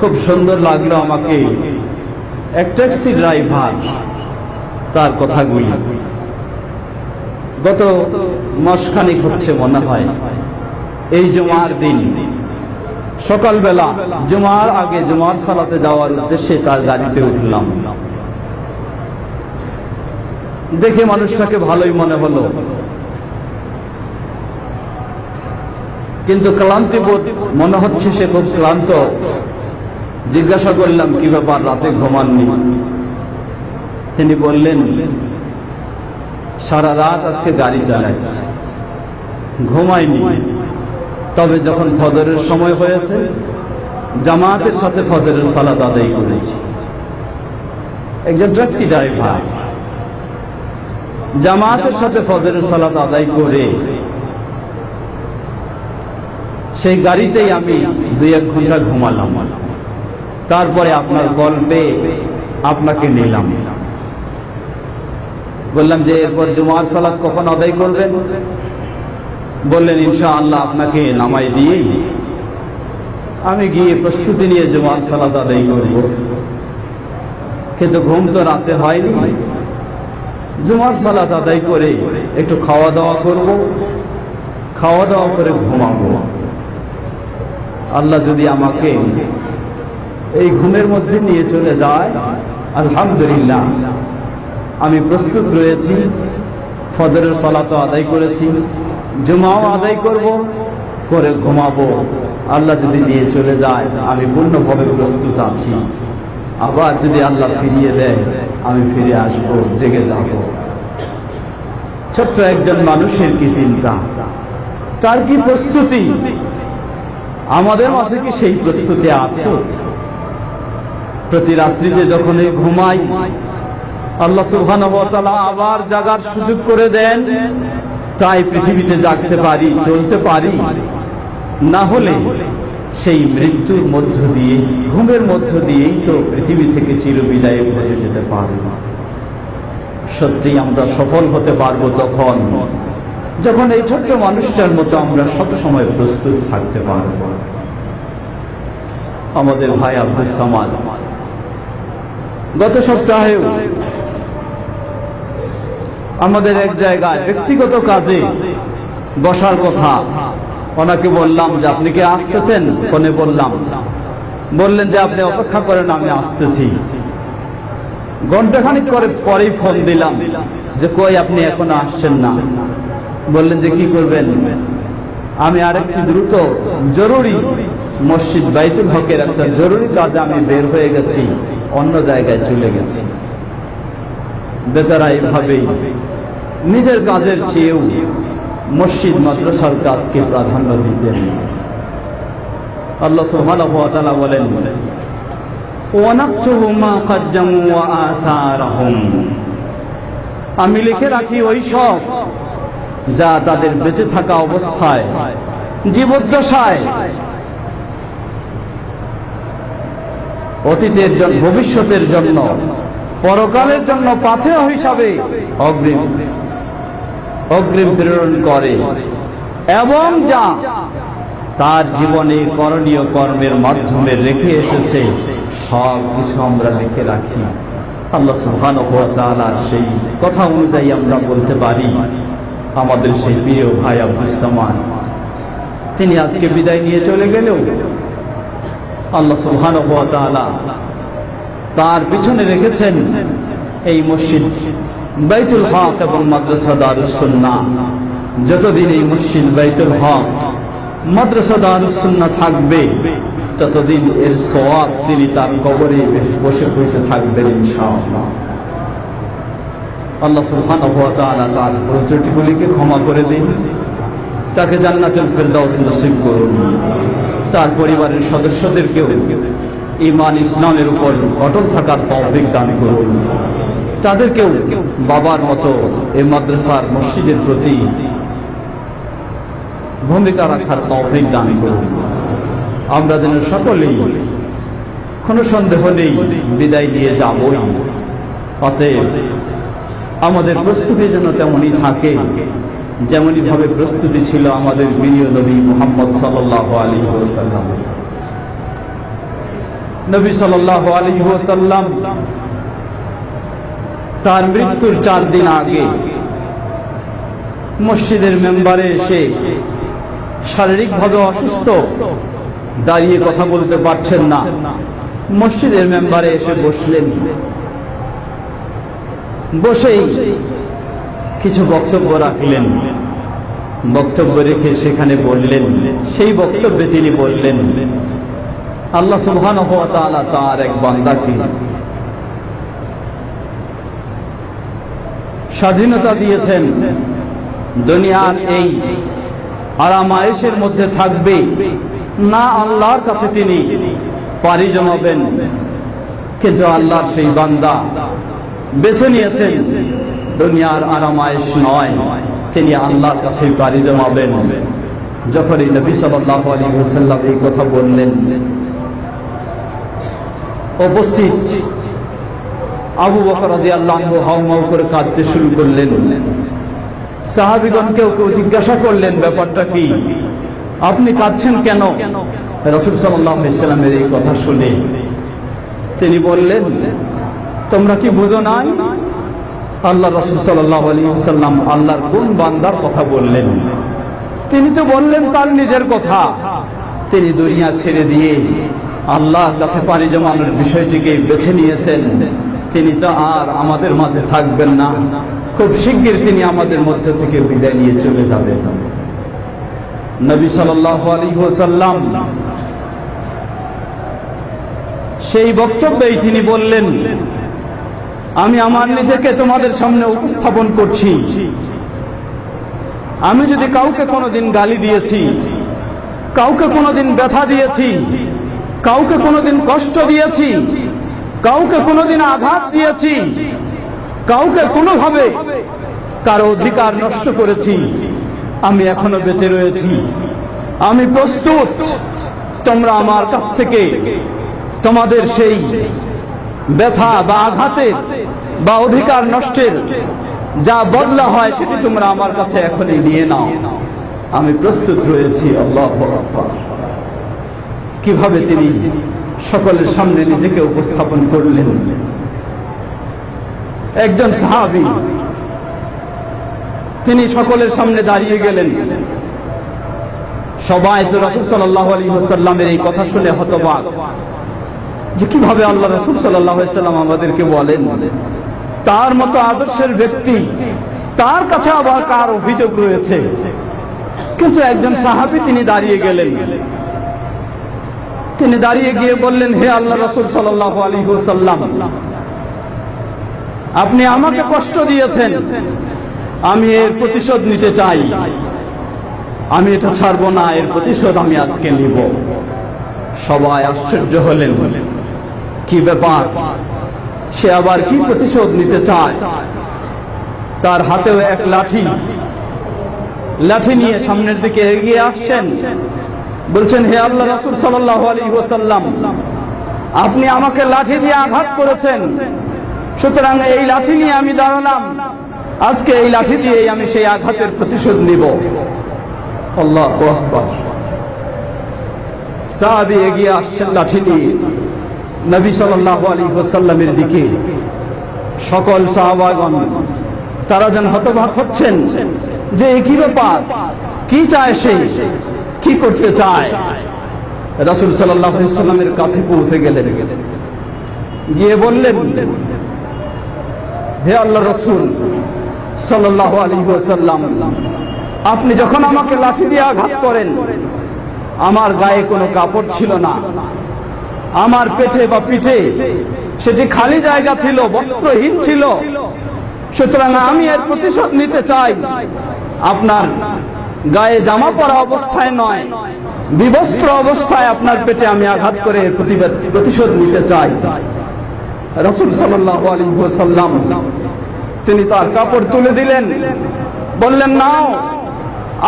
খুব সুন্দর লাগল আমাকে। এক ট্যাক্সি ড্রাইভার, তার কথাগুলি। গত মাসখানিক হচ্ছে মনে হয়। এই জুমার দিন। সকালবেলা জুমার আগে জুমার সালাতে যাওয়ার উদ্দেশ্যে তার গাড়িতে উঠলাম। দেখে মানুষটাকে ভালোই মনে হলো। কিন্তু ক্লান্তি বোধ মনে হচ্ছে সে খুব ক্লান্ত। জিজ্ঞাসা করলাম, কি ব্যাপার, রাতে ঘুমাননি? তিনি বললেন, সারা রাত আজকে গাড়ি চালাইছে। ঘুমাইনি। তবে যখন ফজরের সময় হয়েছে, জামাতের সাথে ফজরের সালাত আদায় করেছি। একজন ট্যাক্সি ড্রাইভার জামাতের সাথে ফজরের সালাত আদায় করে, সেই গাড়িতেই আমি দুই এক ঘণ্টা ঘুমালাম। তারপরে আপনার কল পেয়ে আপনাকে নিলাম। বললাম যে, এরপর জুমার সালাত কখন আদায় করবেন? বললেন ইনশা আল্লাহ আপনাকে নামাই দিয়ে আমি গিয়ে প্রস্তুতি নিয়ে জুমার সালাত আদায় করব। কিন্তু ঘুম তো রাতে হয়নি। জুমার সালাত আদায় করে একটু খাওয়া দাওয়া করব। খাওয়া দাওয়া করে ঘুমাবো। আল্লাহ যদি আমাকে এই ঘুমের মধ্যে নিয়ে চলে যায়। আলহামদুলিল্লাহ। আমি প্রস্তুত রয়েছি। ফজরের সালাত আদায় করেছি। জুমাও আদায় করব, করে ঘুমাবো। আল্লাহ যদি নিয়ে চলে যায়, আমি পূর্ণভাবে প্রস্তুত আছি। আবার যদি আল্লাহ ফিরিয়ে দেয়, আমি ফিরে আসব, জেগে যাব। ছোট্ট একজন মানুষের কি চিন্তা? তার কি প্রস্তুতি? আমাদের মাঝে কি সেই প্রস্তুতি আছে? প্রতি রাত্রিতে যখন এই ঘুমাই, আল্লাহ সুবহান আবার জাগার সুযোগ করে দেন, তাই পৃথিবীতে জাগতে পারি, চলতে পারি। না হলে সেই মৃত্যুর মধ্য দিয়ে, ঘুমের মধ্য দিয়েই তো পৃথিবী থেকে চিরবিদায় হয়ে যেতে পারব সত্যি আমরা সফল হতে পারব তখন, যখন এই ছোট্ট মানুষটার মতো আমরা সব সময় প্রস্তুত থাকতে পারব। আমাদের ভাই আব্দুল সামাদ গত সপ্তাহেও আমাদের এক জায়গায় ব্যক্তিগত কাজে বসার কথা ওনাকে বললাম যে, আপনি কি আসতেছেন? ফোনে বললাম। বললেন যে, আপনি অপেক্ষা করেন, আমি আসতেছি। ঘন্টাখানিক করে পরেই ফোন দিলাম যে, কই আপনি এখনও আসছেন না? বললেন যে, কি করবেন? আমি আরেকটি দ্রুত, জরুরি মসজিদ, বাইতুল হকের একটা জরুরি কাজে আমি বের হয়ে গেছি। অন্য জায়গায় চলে গেছি। বেচারা এইভাবেই নিজের কাজের চেয়েও মসজিদ, মাদ্রাসার কাজকে প্রাধান্য দিতেন। আল্লাহ সুবহানাহু ওয়া তাআলা বলেন ওয়ানাকতুবু মা কদ্দামু আমি লিখে রাখি ওই সব যা তাদের বেঁচে থাকা অবস্থায়, জীবদ্দশায় অতীতের জন্য ভবিষ্যতের জন্য, পরকালের জন্য পাথেয় হিসাবে অগ্রিম। অগ্রিম প্রেরণ করে। এবং যা তার জীবনে করণীয় কর্মের মাধ্যমে রেখে এসেছে, সব কিছু আমরা রেখে রাখি। আল্লাহ সুহান সেই কথা অনুযায়ী আমরা বলতে পারি, আমাদের সেই প্রিয় ভাই আব্দুল সামান তিনি আজকে বিদায় নিয়ে চলে গেলেও আল্লাহ সুহান তার পিছনে রেখেছেন এই মসজিদ, বাইতুল হক এবং মাদ্রাসা দারুসন্না যতদিন এই মসজিদ বাইতুল হক, মাদ্রাসা দারুসন্না থাকবে, ততদিন এর সোয়াব তিনি তার কবরে বসে বসে থাকবেন আল্লাহ সুবহান তার ত্রুটিগুলিকে ক্ষমা করে দিন, তাকে জান্নাতুল ফেরদাউস নসিব করুন। তার পরিবারের সদস্যদেরকেও ইমান ইসলামের উপর অটল থাকার তৌফিক দান করুন। তাদেরকেও বাবার মতো এই মাদ্রাসার মসজিদের প্রতি ভূমিকা রাখার তৌফিক দান করুন। আমরা যেন সকলেই কোনো সন্দেহ নেই, বিদায় দিয়ে যাবই। অতএব আমাদের প্রস্তুতি যেন তেমনই থাকে। যেমনই ভাবে প্রস্তুতি ছিল আমাদের প্রিয় নবী মোহাম্মদ সাল্লাহ আলী সাল্লাম নবী সাল্লাহ আলী ওসাল্লাম তার মৃত্যুর চার দিন আগে মসজিদের মেম্বারে এসে শারীরিকভাবে অসুস্থ, দাঁড়িয়ে কথা বলতে পারছেন না। মসজিদের মেম্বারে এসে বসলেন। বসেই কিছু বক্তব্য রাখলেন। বক্তব্য রেখে সেখানে বললেন, সেই বক্তব্যে তিনি বললেন, আল্লাহ সুবহান তার এক বান্দাকে স্বাধীনতা দিয়েছেন। দুনিয়ার এই আরামায়েশের মধ্যে থাকবে। না আল্লাহর কাছে তিনি পারি জমাবেন, কিন্তু আল্লাহর সেই বান্দা বেছে নিয়েছেন। দুনিয়ার আরামায়েশ নয়, তিনি আল্লাহর কাছে পারি জমাবেন। যখন এই নবী সাল্লাল্লাহু আলাইহি ওয়াসাল্লাম এই কথা বললেন, উপস্থিত আবু বকর হাউমাউ করে কাঁদতে শুরু করলেন। সাহাবীগণ কেউ কেউ জিজ্ঞাসা করলেন, ব্যাপারটা কি? আপনি কাঁদছেন কেন? রাসূল সাল্লামের এই কথা শুনে তিনি বললেন, তোমরা কি বুঝো নাই? আল্লাহ রাসূল সাল্লাল্লাহু আলাইহি ওয়াসাল্লাম আল্লাহর কোন বান্দার কথা বললেন? তিনি তো বললেন তার নিজের কথা। তিনি দুনিয়া ছেড়ে দিয়ে আল্লাহর কাছে পানি জমানোর বিষয়টিকে বেছে নিয়েছেন। তিনি তো আর আমাদের মাঝে থাকবেন না। খুব শিগগির তিনি আমাদের মধ্য থেকে বিদায় নিয়ে চলে যাবেন। নবী সাল্লাল্লাহু আলাইহি ওয়াসাল্লাম সেই বক্তব্যেই তিনি বললেন আমি আমার নিজেকে তোমাদের সামনে উপস্থাপন করছি। আমি যদি কাউকে কোনোদিন গালি দিয়েছি, কাউকে কোনোদিন ব্যথা দিয়েছি, কাউকে কোনোদিন কষ্ট দিয়েছি, কাউকে কোনোদিন আঘাত দিয়েছি, কাউকে কোনোভাবে কারও অধিকার নষ্ট করেছি, আমি এখনও বেঁচে রয়েছি। আমি প্রস্তুত, তোমরা আমার কাছ থেকে তোমাদের সেই ব্যথা বা আঘাতের বা অধিকার নষ্টের যা বদলা হয় সেটি তোমরা আমার কাছে এখনই নিয়ে নাও। আমি প্রস্তুত রয়েছি, আল্লাহ কীভাবে তিনি সকলের সামনে নিজেকে উপস্থাপন করলেন? একজন সাহাবি, তিনি সকলের সামনে দাঁড়িয়ে গেলেন। সবাই তো রসুল সাল্লাহ আলী সাল্লামের এই কথা শুনে হতবাক। যে কীভাবে আল্লাহ রসুল সাল্লাম আমাদেরকে বলেন? তার মতো আদর্শের ব্যক্তি, তার কাছে আবার কার অভিযোগ রয়েছে? কিন্তু একজন সাহাবি তিনি দাঁড়িয়ে গেলেন। তিনি দাঁড়িয়ে গিয়ে বললেন, হে আল্লাহ রসুল সাল্লাহ আলী সাল্লাম আপনি আমাকে কষ্ট দিয়েছেন। আমি এর প্রতিশোধ নিতে চাই। আমি এটা ছাড়বো না, এর প্রতিশোধ আমি আজকে নিব। সবাই আশ্চর্য হলেন। কি ব্যাপার? সে আবার কি প্রতিশোধ নিতে চায়? তার হাতেও এক লাঠি। লাঠি নিয়ে সামনের দিকে এগিয়ে আসছেন। বলছেন, হে আল্লাহ রাসুল সাল্লাহ আলী ওসাল্লাম আপনি আমাকে লাঠি দিয়ে আঘাত করেছেন। সুতরাং এই লাঠি নিয়ে আমি দাঁড়ালাম। আজকে এই লাঠি দিয়ে আমি সেই আঘাতের প্রতিশোধ নিব। আল্লাহ সাহাবি এগিয়ে আসছেন লাঠি নিয়ে। নবী সাল্লাহ আলী ওসাল্লামের দিকে সকল সাহাবাগণ, তারা যেন হতবাক হচ্ছেন যে কি ব্যাপার? কি চায় সে? কি করতে চায়? রাসুল সাল্লামের কাছে পৌঁছে গেলেন। গিয়ে বললেন, হে আল্লাহ রসুল সাল্লাহ আলী সাল্লাম আপনি যখন আমাকে লাঠি দিয়ে আঘাত করেন, আমার গায়ে কোনো কাপড় ছিল না। আমার পেটে বা পিঠে, সেটি খালি জায়গা ছিল, বস্ত্রহীন ছিল। সুতরাং আমি এর প্রতিশোধ নিতে চাই। আপনার গায়ে জামা পরা অবস্থায় নয়, বিবস্ত্র অবস্থায় আপনার পেটে আমি আঘাত করে প্রতিশোধ নিতে চাই। রসুল সাল্লাম তিনি তার কাপড় তুলে দিলেন। বললেন, নাও,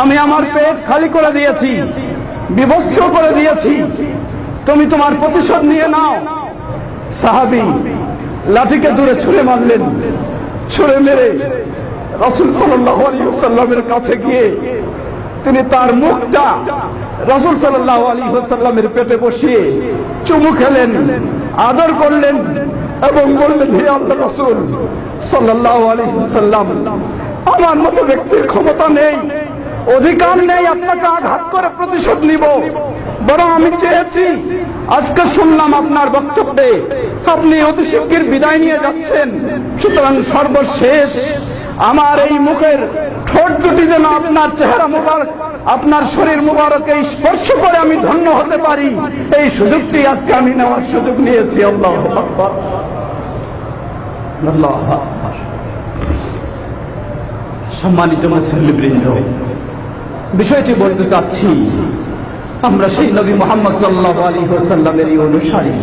আমি আমার পেট খালি করে দিয়েছি, বিবস্ত্র করে দিয়েছি। তুমি তোমার প্রতিশোধ নিয়ে নাও। সাহাবি লাঠিকে দূরে ছুঁড়ে মারলেন। ছুঁড়ে মেরে রসুল সাল্লামের কাছে গিয়ে তিনি তার মুখটা রাসূল সাল্লাল্লাহু আলাইহি ওয়াসাল্লামের পেটে বসিয়ে চুমু খেলেন, আদর করলেন এবং বললেন, হে আল্লাহ রাসূল সাল্লাল্লাহু আলাইহি ওয়াসাল্লাম, আমার মতো ব্যক্তির ক্ষমতা নেই, অধিকার নেই, আপনাকে আঘাত করে প্রতিশোধ নিব। বরং আমি চেয়েছি, আজকে শুনলাম আপনার বক্তব্যে, আপনি অতি শিগগির বিদায় নিয়ে যাচ্ছেন। সুতরাং সর্বশেষ আমার এই মুখের ঠোঁট দুটি যেন আপনার চেহারা মুবারক আপনার শরীর মুবারকে স্পর্শ করে আমি ধন্য হতে পারি। এই সুযোগটি আজকে আমি নেওয়ার সুযোগ নিয়েছি। আল্লাহ। সম্মানিত মুসল্লিবৃন্দ, বিষয়টি বলতে চাচ্ছি আমরা সেই নবী মোহাম্মদ সাল্লাহ আলী হোসাল্লামেরই অনুসারী।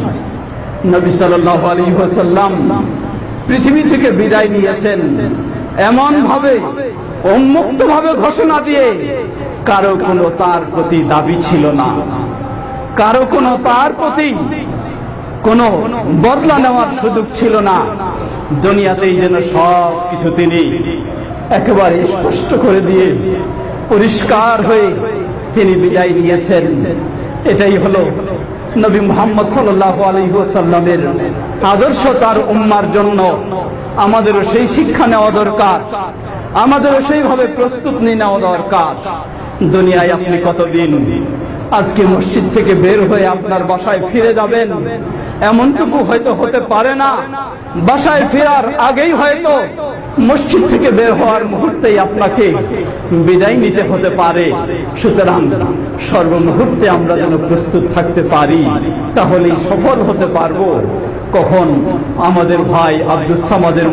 নবী সাল্লাহ আলী হোসাল্লাম পৃথিবী থেকে বিদায় নিয়েছেন। এমন ভাবে উন্মুক্ত ভাবে ঘোষণা দিয়ে কারও কোনো তার প্রতি দাবি ছিল না। কারও কোনো তার প্রতি কোনো বদলা নেওয়ার সুযোগ ছিল না। দুনিয়াতেই যেন সব কিছু তিনি একেবারে স্পষ্ট করে দিয়ে পরিষ্কার হয়ে তিনি বিদায় নিয়েছেন, এটাই হলো নবী মোহাম্মদ সাল্লাহ আলহিহাসাল্লামের আদর্শ তার উম্মার জন্য। আমাদেরও সেই শিক্ষা নেওয়া দরকার, আমাদেরও সেইভাবে প্রস্তুত নিয়ে নেওয়া দরকার। দুনিয়ায় আপনি কতদিন আজকে মসজিদ থেকে বের হয়ে আপনার বাসায় ফিরে যাবেন? এমনটুকু হয়তো হতে পারে না। বাসায় ফেরার আগেই হয়তো মসজিদ থেকে বের হওয়ার মুহূর্তেই আপনাকে বিদায় নিতে হতে পারে। সুতরাং সর্বমুহূর্তে আমরা যেন প্রস্তুত থাকতে পারি, তাহলেই সফল হতে পারব। কখন? আমাদের ভাই আব্দুল সামাদের